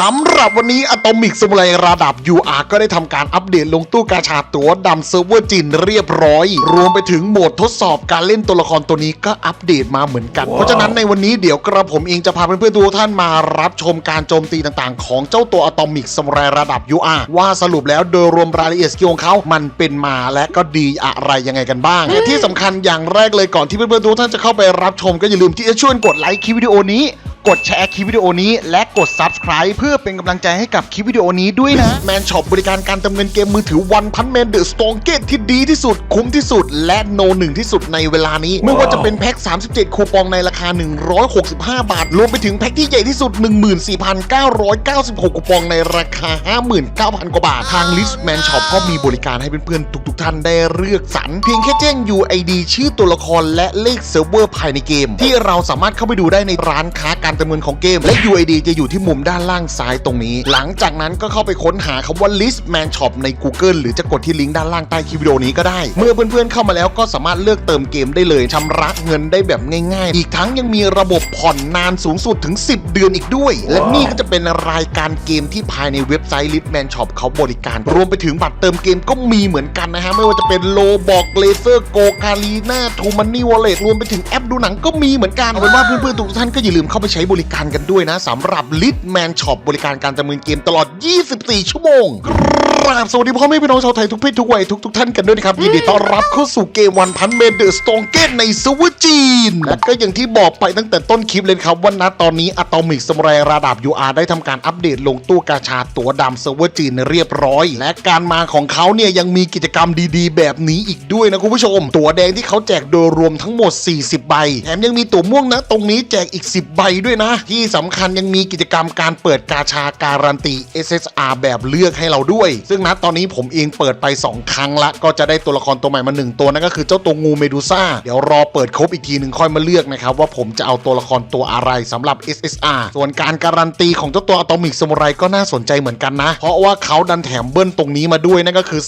สำหรับวันนี้อะตอมิกสมุไรระดับ UR ก็ได้ทำการอัปเดตลงตู้กาชาตัวดำเซิร์ฟเวอร์จีนเรียบร้อย รวมไปถึงโหมดทดสอบการเล่นตัวละครตัวนี้ก็อัปเดตมาเหมือนกัน เพราะฉะนั้นในวันนี้เดี๋ยวกระผมเองจะพาเพื่อนๆทุกท่านมารับชมการโจมตีต่างๆ ของเจ้าตัวอะตอมิกสมุไรระดับ UR ว่าสรุปแล้วโดยรวมรายละเอียดสกิลของเขามันเป็นมาและก็ดีอะไรยังไงกันบ้างและที่สำคัญอย่างแรกเลยก่อนที่เพื่อนๆทุกท่านจะเข้าไปรับชมก็อย่าลืมที่จะช่วยกดไลค์คลิปวิดีโอนี้ กดแชร์คลิปวิดีโอนี้ และกด Subscribe เพื่อเป็นกำลังใจให้กับคลิปวิดีโอนี้ด้วยนะแมนช็อปบริการการเติมเงินเกมมือถือวันพันแมนเดอะสตองเกตที่ดีที่สุด คุ้มที่สุด และโนหนึ่งที่สุดในเวลานี้ ไม่ว่าจะเป็นแพ็ค 37 คูปองในราคา 165 บาท รวมไปถึงแพ็คที่ใหญ่ที่สุด 14,996 คูปองในราคา 59,000 กว่าบาท ทางลิสแมนช็อปก็มีบริการให้เพื่อนๆทุกๆท่านได้เลือกสรรเพียงแค่แจ้ง UID ชื่อตัวละครและเลขเซิร์ฟเวอร์ภายในเกม ที่เราสามารถเข้าไปดูได้ในร้านค้าการเติมเงินของเกม และ UID จะอยู่ที่มุมด้านล่างซ้ายตรงนี้ หลังจากนั้นก็เข้าไปค้นหาคำว่า list man shop ใน Google หรือจะกดที่ลิงก์ด้านล่างใต้คลิปวิดีโอนี้ก็ได้ เมื่อเพื่อนๆเข้ามาแล้วก็สามารถเลือกเติมเกมได้เลยชำระเงินได้แบบง่ายๆ อีกทั้งยังมีระบบผ่อนนานสูงสุดถึง 10 เดือนอีกด้วย และนี่ก็จะเป็นรายการเกมที่ภายในเว็บไซต์ list man shop เขาบริการ รวมไปถึงบัตรเติมเกมก็มีเหมือนกันนะฮะไม่ว่าจะเป็นโลบอกเลเซอร์โกคาลีนาทูมันนี่วอลเล็ตรวมไปถึงแอปดูหนังก็มีเหมือนกันเอาเป็นว่าเพื่อนๆทุกท่านก็อย่าลืมเข้าไปใช้บริการกันด้วยนะสำหรับลิทแมนช็อปบริการการจำเนินเกมตลอด 24 ชั่วโมง ราบสวัสดีพ่อแม่พี่น้องชาวไทยทุกเพศทุกวัยทุกๆท่านกันด้วยนะครับ ยินดีต้อนรับเข้าสู่เกมวันพันเมเดอร์สตองเกตในซูเวอร์จีน และก็อย่างที่บอกไปตั้งแต่ต้นคลิปเลยครับว่าณตอนนี้อะตอมิกสมุไรระดับ UR ได้ทำการอัปเดตลงตู้กาชาตัวดำเซิร์ฟเวอร์จีนเรียบร้อย และการมาของเขาเนี่ยยังมีกิจกรรมดีๆ แบบนี้อีกด้วยนะคุณผู้ชม ตัวแดงที่เขาแจกโดยรวมทั้งหมด 40 ใบ แถมยังมีตัวม่วงนะตรงนี้แจกอีก 10 ใบด้วยนะ ที่สำคัญยังมีกิจกรรมการเปิดกาชาการันตี SSR แบบเลือกให้เราด้วยซึ่งณตอนนี้ผมเองเปิดไป 2 ครั้งละ ก็จะได้ตัวละครตัวใหม่มา 1 ตัวนั่นก็คือเจ้าตัวงูเมดูซ่า เดี๋ยวรอเปิดครบอีกทีหนึ่งค่อยมาเลือกนะครับ ว่าผมจะเอาตัวละครตัวอะไรสำหรับ SSR ส่วนการการันตีของเจ้าตัวอะตอมิกสมุไรก็น่าสนใจเหมือนกันนะ เพราะว่าเขาดันแถมเบิ้ลตรงนี้มาด้วยนั่นก็คือ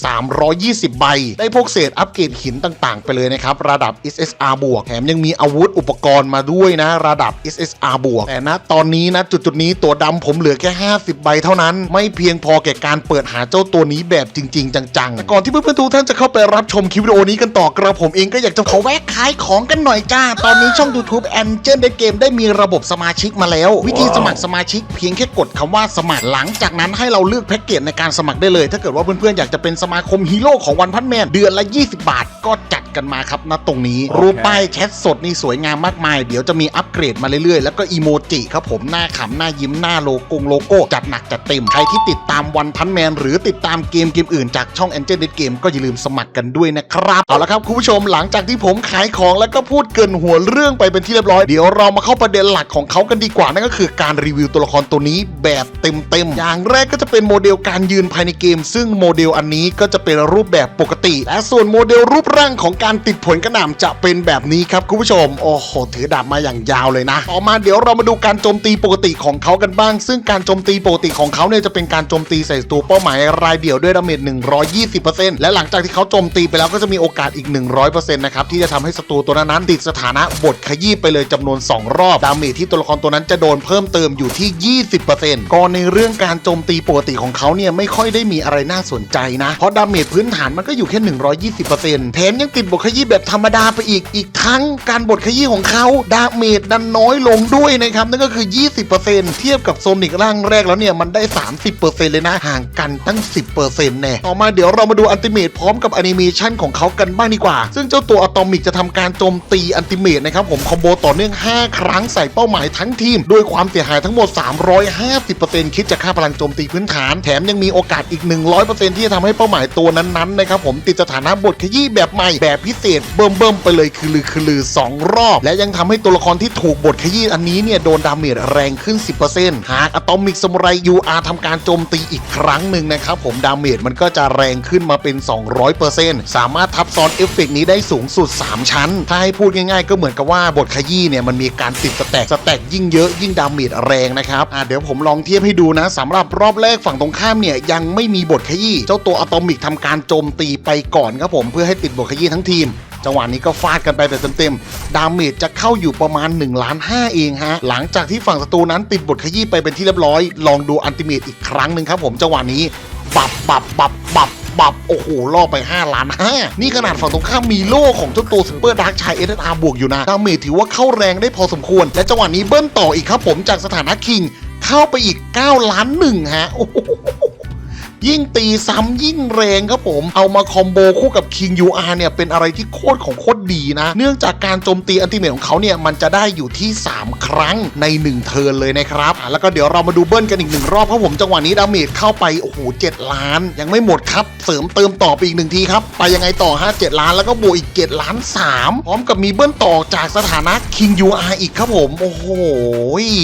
320 ใบ ได้พวกเศษอัปเกรดหินต่างๆ ไปเลยนะครับระดับ SSR บวกแถมยังมีอาวุธอุปกรณ์มาด้วยนะ ระดับ SSR บวกแต่ณตอนนี้นะจุดๆนี้ตัวดำผมเหลือแค่ 50 ใบเท่านั้น ไม่เพียงพอแก่การเปิดหาเจ้าตัวนี้แบบจริง ๆ จังๆแต่ก่อนที่เพื่อนๆทุกท่านจะเข้าไปรับชมคลิปวิดีโอนี้กันต่อกระผมเองก็อยากจะขอแวะขายของกันหน่อยจ้า ตอนนี้ช่อง YouTube a n g e l ได้เกมได้มีระบบสมาชิกมาแล้ว วิธีสมัครสมาชิกเพียงแค่กดคำว่าสมัครหลังจากนั้นให้เราเลือกแพ็กเกจในการสมัครได้เลย ถ้าเกิดว่าเพื่อนๆอยากจะเป็นสมาคมฮีโร่ของวันพันแมนเดือนละ 20 บาทก็จัด กันมาครับณตรงนี้รูปป้ายแชทสดนี่สวยงามมากมาย เดี๋ยวจะมีอัปเกรดมาเรื่อยๆ แล้วก็อีโมจิครับผมหน้าขำหน้ายิ้มหน้าโลโก้โลโก้ จัดหนักจัดเต็ม ใครที่ติดตามวันพันแมน หรือติดตามเกมเกมอื่นจากช่อง a n g e l เกมก็อย่าลืมสมัครกันด้วยนะครับ เอาละครับคุณผู้ชมหลังจากที่ผมขายของแล้วก็พูดเกรินหัวเรื่องไปเป็นที่เรียบร้อยเดี๋ยวเรามาเข้าประเด็นหลักของเขากันดีกว่านั่นก็คือการรีวิวตัวละครตัวนี้แบบเต็มๆอย่างแรกก็จะเป็นโมเดลการยืนภายในเกม ซึ่งโมเดลอันนี้ก็จะเป็นรูปแบบปกติ และส่วนโมเดลรูปร่างของการติดผลกระหน่ำจะเป็นแบบนี้ครับคุณผู้ชม โอ้โหถือดาบมาอย่างยาวเลยนะ ต่อมาเดี๋ยวเรามาดูการโจมตีปกติของเขากันบ้าง ซึ่งการโจมตีปกติของเขาเนี่ยจะเป็นการโจมตีใส่ตัวเป้าหมายรายเดี่ยวด้วยดาเมจ120%และหลังจากที่เขาโจมตีไปแล้วก็จะมีโอกาสอีก 100%นะครับที่จะทำให้ศัตรูตัวนั้นติดสถานะบทขยี้ไปเลยจำนวน 2 รอบ ดาเมจที่ตัวละครตัวนั้นจะโดนเพิ่มเติมอยู่ที่ 20%ก็ในเรื่องการโจมตีปกติของเขาเนี่ยไม่ค่อยได้มีอะไรน่าสนใจนะ เพราะดาเมจพื้นฐานมันก็อยู่แค่ 120%แถมยังติดบทขยี้แบบธรรมดาไปอีกอีกทั้งการบทขยี้ของเขาดาเมจดันน้อยลงด้วยนะครับนั่นก็คือ 20%เทียบกับโซนิกร่างแรกแล้วเนี่ยมันได้ 30%เลยนะห่างกันตั้ง 10%แน่ต่อมาเดี๋ยวเรามาดูอันติเมตพร้อมกับแอนิเมชันของเขากันบ้างดีกว่า ซึ่งเจ้าตัวอะตอมิกจะทำการโจมตีอันติเมตนะครับผมคอมโบต่อเนื่อง 5 ครั้งใส่เป้าหมายทั้งทีม ด้วยความเสียหายทั้งหมด 350%คิดจากค่าพลังโจมตีพื้นฐาน แถมยังมีโอกาสอีก 100%ที่จะทำให้เป้าหมายตัวนั้นๆนะครับผมติดสถานะบทขยี้แบบใหม่แบบพิเศษเบิ่มๆไปเลยคือลือคือลือสองรอบ และยังทำให้ตัวละครที่ถูกบทขยี้อันนี้เนี่ยโดนดาเมจแรงขึ้น 10%หากอะตอมิกสมุไร UR ทำการโจมตีอีกครั้งหนึ่งนะครับผมดาเมจมันก็จะแรงขึ้นมาเป็น 200%สามารถทับซ้อนเอฟเฟกต์นี้ได้สูงสุด 3 ชั้น ถ้าให้พูดง่ายๆ ก็เหมือนกับว่าบทขยี้เนี่ยมันมีการติดสแต็กสแต็กยิ่งเยอะยิ่งดาเมจแรงนะครับอะเดี๋ยวผมลองเทียบให้ดูนะสำหรับรอบแรกฝั่งตรงข้ามเนี่ยยังไม่มีบทขยี้เจ้าตัวอะตอมิกทำการโจมตีไปก่อนครับผมเพื่อให้ติดบทขยี้ทั้งทีม จังหวะนี้ก็ฟาดกันไปแบบเต็มๆ ดาเมจจะเข้าอยู่ประมาณ1ล้าน5เองฮะ หลังจากที่ฝั่งศัตรูนั้นติดบทขยี้ไปเป็นที่เรียบร้อย ลองดูอันติเมตอีกครั้งหนึ่งครับผมจังหวะนี้บับบับบับบับบับโอ้โหล่อไป 5 ล้าน5นี่ขนาดฝั่งตรงข้ามมีโล่ของเจ้าตัวซุปเปอร์ดาร์กชายเอเดอาบวกอยู่นะดาเมจถือว่าเข้าแรงได้พอสมควร และจังหวะนี้เบิ้ลต่ออีกครับผมจากสถานะคิง เข้าไปอีก 9 ล้านหนึ่งฮะโอ้โห ยิ่งตีซ้ำยิ่งแรงครับผม เอามาคอมโบคู่กับ King UR เนี่ยเป็นอะไรที่โคตรของโคตร ดีนะ เนื่องจากการโจมตีอันติเมทของเขาเนี่ยมันจะได้อยู่ที่ 3 ครั้งใน 1 เทิร์นเลยนะครับแล้วก็เดี๋ยวเรามาดูเบิ้ลกันอีกหนึ่งรอบครับผมจังหวะนี้ดาเมจเข้าไปโอ้โห7ล้าน ยังไม่หมดครับ เสริมเติมต่อไปอีกหนึ่งทีครับ ไปยังไงต่อฮะ7ล้านแล้วก็บวกอีก 7 ล้าน 3 พร้อมกับมีเบิ้ลต่อจากสถานะ King UR อีกครับผม โอ้โห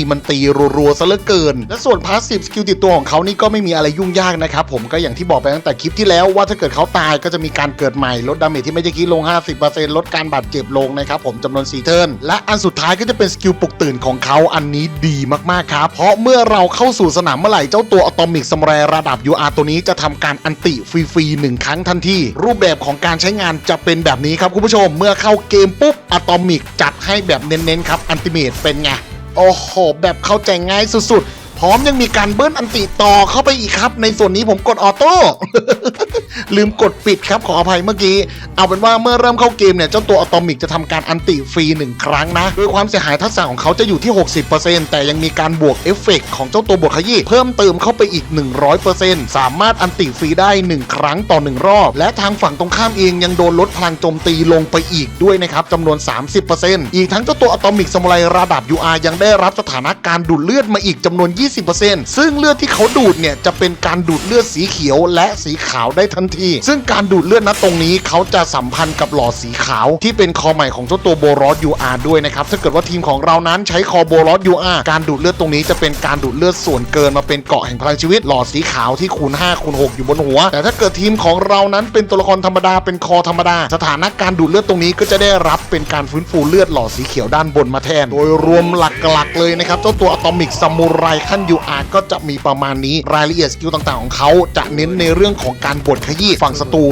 มันตีรัวๆซะเหลือเกิน และส่วนพาสซีฟสกิลติดตัวของเขานี่ก็ไม่มีอะไรยุ่งยากนะครับ ผมก็อย่างที่บอกไปตั้งแต่คลิปที่แล้วว่าถ้าเกิดเขาตายก็จะมีการเกิดใหม่ลดดาเมจที่ไม่ได้คิดลง 50%ลดการบาดเจ็บลงนะครับผมจำนวน4เทิร์นและอันสุดท้ายก็จะเป็นสกิลปลุกตื่นของเขาอันนี้ดีมากๆครับ เพราะเมื่อเราเข้าสู่สนามเมื่อไหร่เจ้าตัวอะตอมิกสม r รระดับ UR ตัวนี้จะทำการอันติฟรีๆหนึ่งครั้งทันทีรูปแบบของการใช้งานจะเป็นแบบนี้ครับคุณผู้ชม เมื่อเข้าเกมปุ๊บอะตอมิกจัดให้แบบเน้นๆครับอันติเมตเป็นไงโอ้โหแบบเข้าใจง่ายสุดๆ พร้อมยังมีการเบิ้ลอันติต่อเข้าไปอีกครับ ในส่วนนี้ผมกดออโต้ลืมกดปิดครับขออภัยเมื่อกี้ เอาเป็นว่าเมื่อเริ่มเข้าเกมเนี่ยเจ้าตัวอะตอมิกจะทำการอันติฟรีหนึ่งครั้งนะโดยความเสียหายทักษะของเขาจะอยู่ที่ 60%แต่ยังมีการบวกเอฟเฟกต์ของเจ้าตัวบวกขยี้เพิ่มเติมเข้าไปอีก 100%สามารถอันติฟรีได้ 1 ครั้งต่อ 1 รอบ และทางฝั่งตรงข้ามเองยังโดนลดพลังโจมตีลงไปอีกด้วยนะครับจำนวน 30%อีกทั้งเจ้าตัวอะตอมิกสมุไรระดับ UR ยังได้รับสถานะการดูดเลือดมาอีกจำนวน20%ซึ่งเลือดที่เขาดูดเนี่ยจะเป็นการดูดเลือดสีเขียวและสีขาวได้ทันที ซึ่งการดูดเลือดนะตรงนี้เขาจะสัมพันธ์กับหลอดสีขาวที่เป็นคอใหม่ของเจ้าตัวโบรอส UR ด้วยนะครับถ้าเกิดว่าทีมของเรานั้นใช้คอโบรอส UR การดูดเลือดตรงนี้จะเป็นการดูดเลือดส่วนเกินมาเป็นเกาะแห่งพลังชีวิต หลอดสีขาวที่คูณ5คูณ6อยู่บนหัว แต่ถ้าเกิดทีมของเรานั้นเป็นตัวละครธรรมดาเป็นคอธรรมดา สถานะการดูดเลือดตรงนี้ก็จะได้รับเป็นการฟื้นฟูเลือดหลอดสีเขียวด้านบนมาแทน โดยรวมหลักๆเลยนะครับเจ้าตัวอะตอมิกซามูไรขั้น UR ก็จะมีประมาณนี้รายละเอียดสกิลต่างๆของเขาจะเน้นในเรื่องของการบดขยี้ฝั่งศัตรู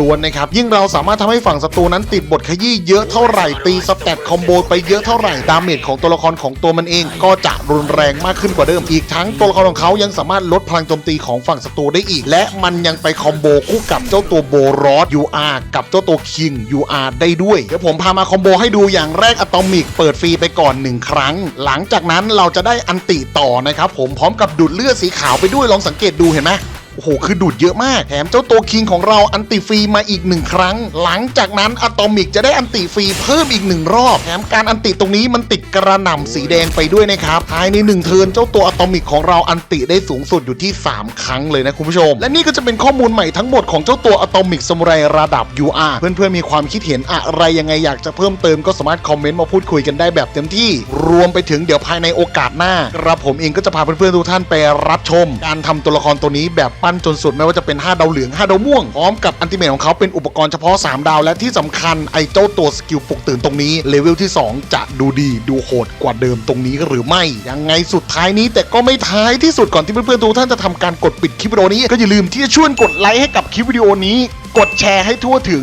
ล้วนๆนะครับยิ่งเราสามารถทำให้ฝั่งศัตรูนั้นติดบทขยี้เยอะเท่าไหร่ตีสเตตคอมโบไปเยอะเท่าไหร่ดาเมจของตัวละครของตัวมันเอง ก็จะรุนแรงมากขึ้นกว่าเดิมอีกทั้งตัวละครของเขายังสามารถลดพลังโจมตีของฝั่งศัตรูได้อีก และมันยังไปคอมโบคู่กับเจ้าตัวโบรอส UR กับเจ้าตัวคิง UR ได้ด้วยเดี๋ยวผมพามาคอมโบให้ดูอย่างแรกอะตอมิกเปิดฟรีไปก่อนหนึ่งครั้ง หลังจากนั้นเราจะได้อันติต่อนะครับผมพร้อมกับดูดเลือดสีขาวไปด้วยลองสังเกตดูเห็นไหม โอ้โห คือดูดเยอะมาก แถมเจ้าตัวคิงของเราอันติฟรีมาอีกหนึ่งครั้ง หลังจากนั้นอะตอมิกจะได้อันติฟรีเพิ่มอีกหนึ่งรอบ แถมการอันติตรงนี้มันติดกระหน่ำสีแดงไปด้วยนะครับ ภายในหนึ่งเทิร์นเจ้าตัวอะตอมิกของเราอันติได้สูงสุดอยู่ที่ 3 ครั้งเลยนะคุณผู้ชม และนี่ก็จะเป็นข้อมูลใหม่ทั้งหมดของเจ้าตัวอะตอมิกสมุไรระดับ UR เพื่อนๆมีความคิดเห็นอะไรยังไงอยากจะเพิ่มเติมก็สามารถคอมเมนต์มาพูดคุยกันได้แบบเต็มที่ รวมไปถึงเดี๋ยวภายในโอกาสหน้ากระผมเองก็จะพาเพื่อนๆทุกท่านไปรับชม การทำตัวละครตัวนี้แบบปั้นจนสุดไม่ว่าจะเป็น 5 ดาวเหลือง 5 ดาวม่วง พร้อมกับอันติเมตของเขาเป็นอุปกรณ์เฉพาะ 3 ดาว และที่สำคัญไอ้เจ้าตัวสกิลปลุกตื่นตรงนี้เลเวลที่ 2 จะดูดีดูโหดกว่าเดิมตรงนี้หรือไม่ ยังไงสุดท้ายนี้แต่ก็ไม่ท้ายที่สุดก่อนที่เพื่อนๆทุกท่านจะทำการกดปิดคลิปวิดีโอนี้ก็อย่าลืมที่จะช่วยกดไลค์ให้กับคลิปวิดีโอนี้ กดแชร์ให้ทั่วถึง